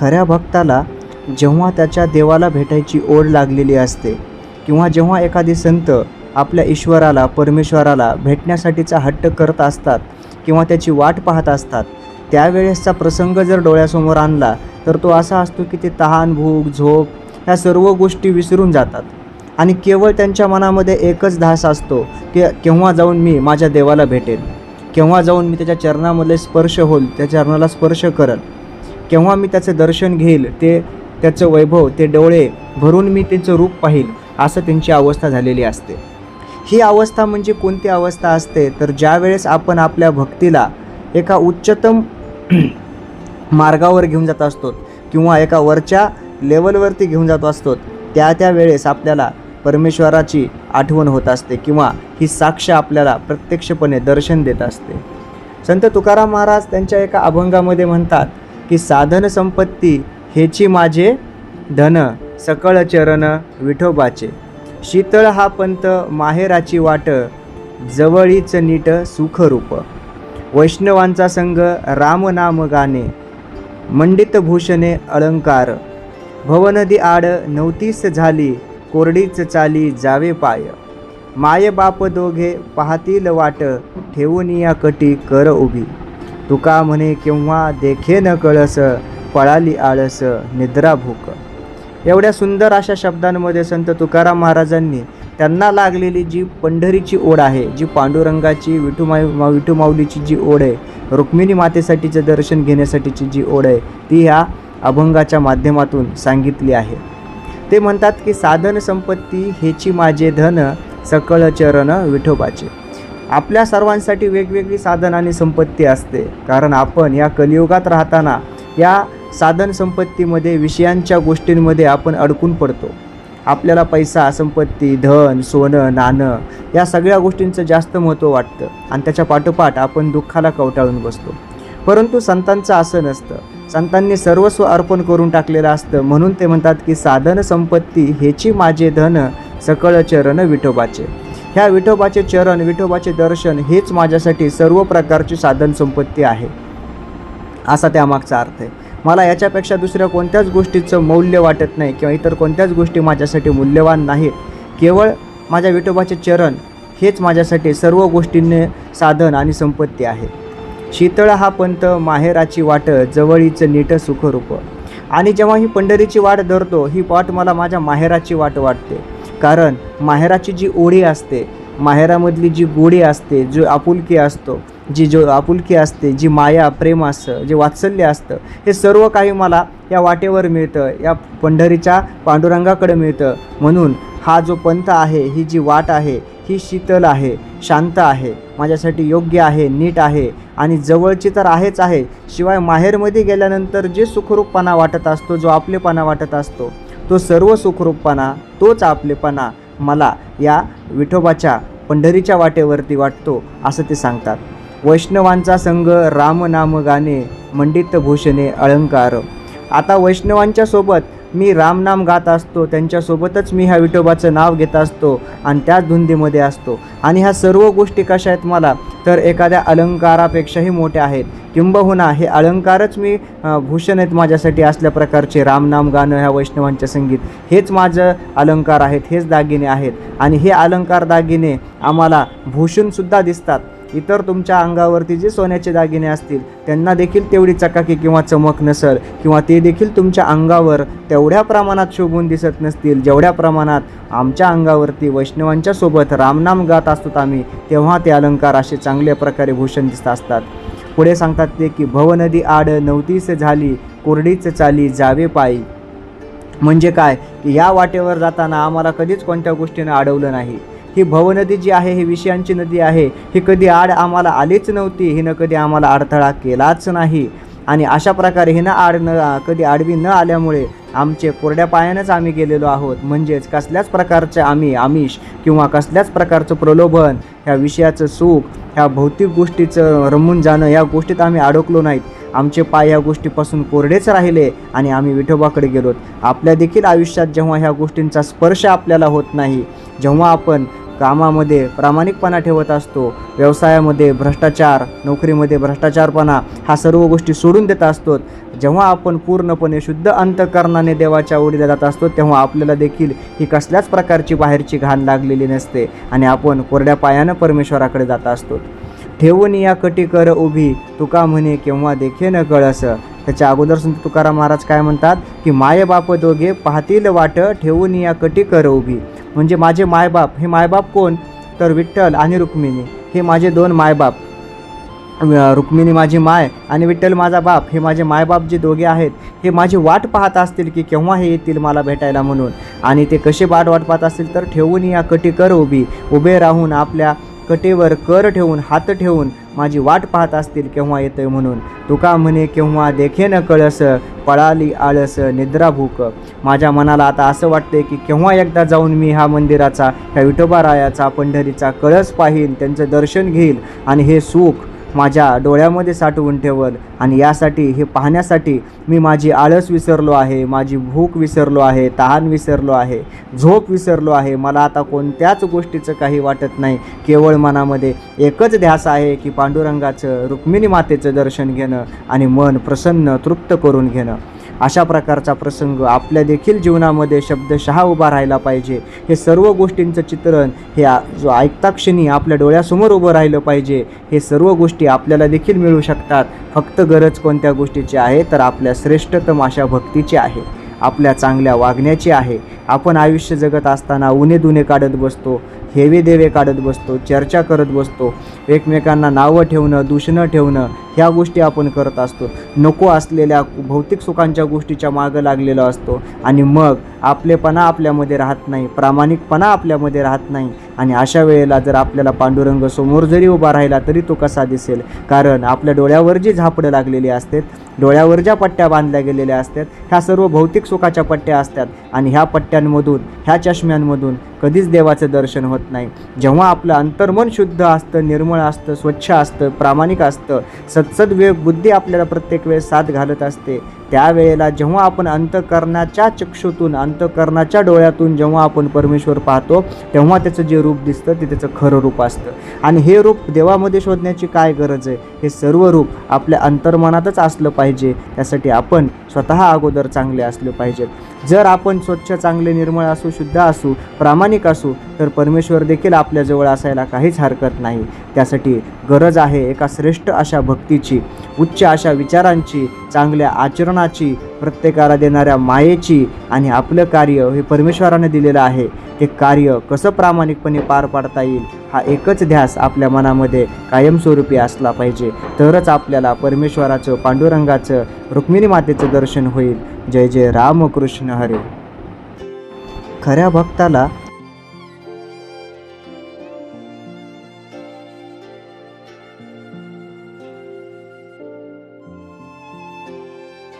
खऱ्या भक्ताला जेव्हा त्याच्या देवाला भेटायची ओढ लागलेली असते किंवा जेव्हा एखादी संत आपल्या ईश्वराला परमेश्वराला भेटण्यासाठीचा हट्ट करत असतात किंवा त्याची वाट पाहत असतात त्यावेळेसचा प्रसंग जर डोळ्यासमोर आणला तर तो असा असतो की ते तहान भूक झोप ह्या सर्व गोष्टी विसरून जातात. आणि केवळ त्यांच्या मनामध्ये एकच धास असतो की केव्हा जाऊन मी माझ्या देवाला भेटेन केव्हा जाऊन मी त्याच्या चरणामध्ये स्पर्श होईल त्या चरणाला स्पर्श करल केव्हा मी त्याचं दर्शन घेईल ते त्याचं वैभव ते डोळे भरून मी त्यांचं रूप पाहील असं त्यांची अवस्था झालेली असते. ही अवस्था म्हणजे कोणती अवस्था असते? तर ज्या वेळेस आपण आपल्या भक्तीला एका उच्चतम मार्गावर घेऊन जात असतो किंवा एका वरच्या लेवलवरती घेऊन जात असतो त्या त्या वेळेस आपल्याला परमेश्वराची आठवण होत असते किंवा ही साक्ष आपल्याला प्रत्यक्षपणे दर्शन देत असते. संत तुकाराम महाराज त्यांच्या एका अभंगामध्ये म्हणतात की साधन संपत्ती हेची माझे धन सकळ चरण विठोबाचे. शीतळ हा पंत माहेराची वाट जवळीच नीट सुखरूप. वैष्णवांचा संग रामनाम गाणे मंडित भूषणे अलंकार. भवनदी आड नवतीस झाली कोरडीच चाली जावे पाय. माय बाप दोघे पाहतील वाट ठेवून या कटी कर उभी. तुका म्हणे केव्हा देखे न कळस पळाली आळस निद्रा भूक. एवढ्या सुंदर अशा शब्दांमध्ये संत तुकाराम महाराजांनी त्यांना लागलेली जी पंढरीची ओढ आहे जी पांडुरंगाची विठू विठुमाऊलीची मा माऊलीची जी ओढ आहे रुक्मिणी मातेसाठीचं दर्शन घेण्यासाठीची जी ओढ आहे ती ह्या अभंगाच्या माध्यमातून सांगितली आहे. ते म्हणतात की साधन संपत्ती हेची माझे धन सकळ चरण विठोबाचे. आपल्या सर्वांसाठी वेगवेगळी साधन आणि संपत्ती असते. कारण आपण या कलियुगात राहताना या साधन संपत्तीमध्ये विषयांच्या गोष्टींमध्ये आपण अडकून पडतो. आपल्याला पैसा संपत्ती धन सोनं नाणं या सगळ्या गोष्टींचं जास्त महत्त्व वाटतं आणि त्याच्या पाठोपाठ आपण दुःखाला कवटाळून बसतो. परंतु संतांचं असं नसतं. संतांनी सर्वस्व अर्पण करून टाकलेलं असतं. म्हणून ते म्हणतात की साधन संपत्ती हेची माझे धन सकळ चरण विठोबाचे ह्या विठोबाचे चरण विठोबाचे दर्शन हेच माझ्यासाठी सर्व प्रकारची साधन संपत्ती आहे. असा त्यामागचा अर्थ आहे. मला याच्यापेक्षा दुसऱ्या कोणत्याच गोष्टीचं मौल्य वाटत नाही किंवा इतर कोणत्याच गोष्टी माझ्यासाठी मूल्यवान नाहीत. केवळ माझ्या विठोबाचे चरण हेच माझ्यासाठी सर्व गोष्टींनी साधन आणि संपत्ती आहे. शीतळ हा पंत माहेराची वाट जवळीच नीट सुखरूप. आणि जेव्हा ही पंढरीची वाट धरतो ही वाट मला माझ्या माहेराची वाट वाटते. कारण माहेराची जी ओढी असते माहेरामधली जी गोडी असते जो आपुलकी असतो जी जो आपुलकी असते जी माया प्रेम असतं जे वात्सल्य असतं हे सर्व काही मला या वाटेवर मिळतं या पंढरीच्या पांडुरंगाकडे मिळतं. म्हणून हा जो पंथ आहे ही जी वाट आहे ही शीतल आहे शांत आहे माझ्यासाठी योग्य आहे नीट आहे आणि जवळची तर आहेच आहे शिवाय माहेरमध्ये गेल्यानंतर जे सुखरूपपणा वाटत असतो जो आपलेपणा वाटत असतो तो सर्व सुखरूपपणा तोच आपलेपणा मला या विठोबाच्या पंढरीच्या वाटेवरती वाटतो असं ते सांगतात. वैष्णवांचा संघ रामनाम गाणे मंडित भूषणे अलंकार. आता वैष्णवांच्या सोबत मी रामनाम गात असतो त्यांच्यासोबतच मी ह्या विठोबाचं नाव घेत असतो आणि त्याच धुंदीमध्ये असतो. आणि ह्या सर्व गोष्टी कशा आहेत मला तर एखाद्या अलंकारापेक्षाही मोठ्या आहेत. किंबहुना हे अलंकारच मी भूषण आहेत माझ्यासाठी असल्या प्रकारचे रामनाम गाणं ह्या वैष्णवांचे संगीत हेच माझं अलंकार आहेत हेच दागिने आहेत. आणि हे अलंकार दागिने आम्हाला भूषणसुद्धा दिसतात. इतर तुमच्या अंगावरती जे सोन्याचे दागिने असतील त्यांना देखील तेवढी चकाकी किंवा चमक नसल किंवा ते देखील तुमच्या अंगावर तेवढ्या प्रमाणात शोभून दिसत नसतील जेवढ्या प्रमाणात आमच्या अंगावरती वैष्णवांच्या सोबत रामनाम गात असतो आम्ही तेव्हा ते अलंकार असे चांगल्या प्रकारे भूषण दिसत असतात. पुढे सांगतात ते की भवनदी आड नवतीस झाली कोरडीच चाली जावे पायी. म्हणजे काय? की या वाटेवर जाताना आम्हाला कधीच कोणत्या गोष्टीनं अडवलं नाही. ही भवनदी जी आहे ही विषयांची नदी आहे ही कधी आड आम्हाला आलीच नव्हती हिनं कधी आम्हाला अडथळा केलाच नाही. आणि अशा प्रकारे हिनं आड न कधी आडवी न आल्यामुळे आमचे कोरड्या पायानंच आम्ही गेलेलो आहोत. म्हणजेच कसल्याच प्रकारचे आम्ही आमिष किंवा कसल्याच प्रकारचं प्रलोभन ह्या विषयाचं सुख ह्या भौतिक गोष्टीचं रमून जाणं या गोष्टीत आम्ही अडकलो नाहीत. आमचे पाय ह्या गोष्टीपासून कोरडेच राहिले आणि आम्ही विठोबाकडे गेलोत. आपल्या देखील आयुष्यात जेव्हा ह्या गोष्टींचा स्पर्श आपल्याला होत नाही जेव्हा आपण कामामध्ये प्रामाणिकपणा ठेवत असतो. व्यवसायामध्ये भ्रष्टाचार नोकरीमध्ये भ्रष्टाचारपणा हा सर्व गोष्टी सोडून देत असतो. जेव्हा आपण पूर्णपणे शुद्ध अंतकरणाने देवाच्या ओढीला जात असतो तेव्हा आपल्याला देखील ही कसल्याच प्रकारची बाहेरची घाण लागलेली नसते आणि आपण कोरड्या पायानं परमेश्वराकडे जात असतो. ठेवून या कटी कर उभी तुका म्हणे केव्हा देखे न कळस. त्याच्या अगोदर संत तुकाराम महाराज काय म्हणतात की मायबाप दोघे पाहतील वाट ठेवून या कटी कर उभी म्हणजे माझे मायबाप हे मायबाप कोण? तर विठ्ठल आणि रुक्मिणी. हे माझे दोन मायबाप रुक्मिणी माझी माय आणि विठ्ठल माझा बाप हे माझे मायबाप जे दोघे आहेत हे माझी वाट पाहत असतील की केव्हा हे येतील मला भेटायला म्हणून. आणि ते कसे वाट वाट पाहत असतील तर ठेवून या कटी कर उभी उभे राहून आपल्या कटेवर कर ठेवून हात ठेवून माझी वाट पाहत असतील केव्हा येतंय म्हणून. तुका म्हणे केव्हा देखे न कळस पळाली आळस निद्रा भूक. माझ्या मनाला आता असं वाटतंय की केव्हा एकदा जाऊन मी ह्या मंदिराचा ह्या विठोबारायाचा पंढरीचा कळस पाहीन त्यांचं दर्शन घेईल आणि हे सुख माझ्या डोळ्यामध्ये साठवून ठेवल आणि यासाठी हे पाहण्यासाठी मी माझी आळस विसरलो आहे माझी भूक विसरलो आहे तहान विसरलो आहे झोप विसरलो आहे. मला आता कोणत्याच गोष्टीचं काही वाटत नाही. केवळ मनामध्ये एकच ध्यास आहे की पांडुरंगाचं रुक्मिणी मातेचं दर्शन घेणं आणि मन प्रसन्न तृप्त करून घेणं. अशा प्रकारचा प्रसंग आपल्या देखील जीवनामध्ये शब्दशः उभा राहिला पाहिजे. हे सर्व गोष्टींचं चित्रण हे जो ऐकता क्षणी आपल्या डोळ्यासमोर उभं राहिलं पाहिजे हे सर्व गोष्टी आपल्याला देखील मिळू शकतात. फक्त गरज कोणत्या गोष्टीची आहे तर आपल्या श्रेष्ठतम अशा भक्तीची आहे. आपल्या चांगल्या वागण्याची आहे. आपण आयुष्य जगत असताना उणे दुने काढत बसतो. हेवे देवे काढत बसतो चर्चा करत बसतो एकमेकांना नावं ठेवणं दूषणं ठेवणं ह्या गोष्टी आपण करत असतो. नको असलेल्या भौतिक सुखांच्या गोष्टीच्या मागं लागलेलो असतो. आणि मग आपलेपणा आपल्यामध्ये राहत नाही प्रामाणिकपणा आपल्यामध्ये राहत नाही. आणि अशा वेळेला जर आपल्याला पांडुरंग समोर जरी उभा राहिला तरी तो कसा दिसेल? कारण आपल्या डोळ्यावर जी झापडं लागलेली असतात डोळ्यावर ज्या पट्ट्या बांधल्या गेलेल्या असतात ह्या सर्व भौतिक सुखाच्या पट्ट्या असतात. आणि ह्या पट्ट्यांमधून ह्या चष्म्यांमधून कधीच देवाचं दर्शन होत नाही. जेव्हा आपलं अंतर्मन शुद्ध असतं निर्मळ असतं स्वच्छ असतं प्रामाणिक असतं सत्सद वे बुद्धी आपल्याला प्रत्येक वेळेस साथ घालत असते त्यावेळेला जेव्हा आपण अंतकरणाच्या चक्षुतून अंतकरणाच्या डोळ्यातून जेव्हा आपण परमेश्वर पाहतो तेव्हा त्याचं जे रूप दिसतं ते त्याचं खरं रूप असतं. आणि हे रूप देवामध्ये शोधण्याची काय गरज आहे? हे सर्व रूप आपल्या अंतर्मनातच असलं पाहिजे. त्यासाठी आपण स्वतः अगोदर चांगले असले पाहिजेत. जर आपण स्वच्छ चांगले निर्मळ असू शुद्ध असू प्रामाणिक असू तर परमेश्वर देखील आपल्याजवळ असायला काहीच हरकत नाही. त्यासाठी गरज आहे एका श्रेष्ठ अशा भक्तीची उच्च अशा विचारांची चांगल्या आचरणाची प्रत्येकाला देणाऱ्या मायेची आणि आपलं कार्य हे परमेश्वराने दिलेलं आहे. ते कार्य कसं प्रामाणिकपणे पार पाडता येईल हा एकच ध्यास आपल्या मनामध्ये कायमस्वरूपी असला पाहिजे. तरच आपल्याला परमेश्वराचं पांडुरंगाचं रुक्मिणी मातेचं दर्शन होईल. जय जय रामकृष्ण हरे. खऱ्या भक्ताला